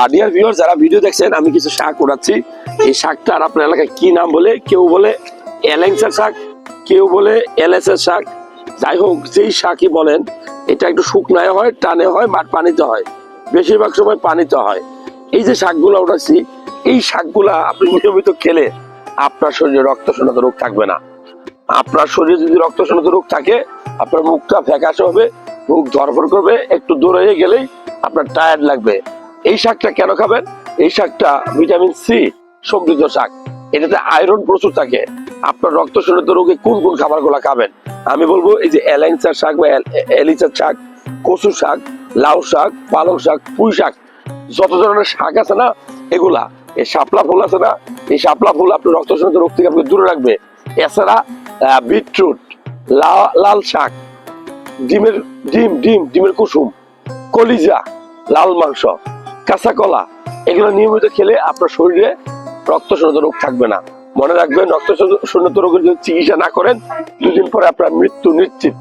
আর dear viewer যারা video দেখছেন, আমি কিছু শাক উড়াচ্ছি। এই শাকটার আপনার এলাকায় কি নাম বলে? কেউ বলে এলেংসা শাক, কেউ বলে এলএসএর শাক। যাই হোক, যেই শাকই বলেন, এটা একটু শুকনায় হয়, টানে হয় মাঠ পানিতে হয়। বেশিরভাগ সময় পানিতে হয়। এই যে শাকগুলো উঠাচ্ছি, এই শাকগুলা আপনি নিয়মিত খেলে আপনার শরীরে রক্ত শূন্যতা রোগ থাকবে না। আপনার শরীরে যদি রক্ত শূন্যতা রোগ থাকে, আপনার মুখটা ফ্যাকাশে হবে, মুখ ধরফর করবে, একটু দূরে গেলেই আপনার টায়ার্ড লাগবে। এই শাকটা কেন খাবেন? এই শাকটা ভিটামিন সি, সমৃদ্ধ শাক। এটাতে আয়রন প্রচুর থাকে। আপনার রক্ত শূন্যতা রোগে কোন কোন খাবারগুলো খাবেন? আমি বলব এই যে এলাইনসার শাক বা এল- এলিচার শাক কচু শাক, লাউ শাক, পালং শাক, পুঁই শাক, যত ধরনের শাক আছে না, এগুলা। এই শাপলা ফুল আছে না, এই শাপলা ফুল আপনার রক্ত শূন্যতা রোগ থেকে আপনাকে দূরে রাখবে। এছাড়া বিটরুট লাল শাক, ডিমের, ডিম ডিম, ডিমের কুসুম, কলিজা, লাল মাংস। কাঁচা কলা এগুলো নিয়মিত খেলে আপনার শরীরে রক্ত শূন্যতা রোগ থাকবে না। মনে রাখবেন, রক্ত শূন্যতা রোগের যদি চিকিৎসা না করেন, দুদিন পরে আপনার মৃত্যু নিশ্চিত।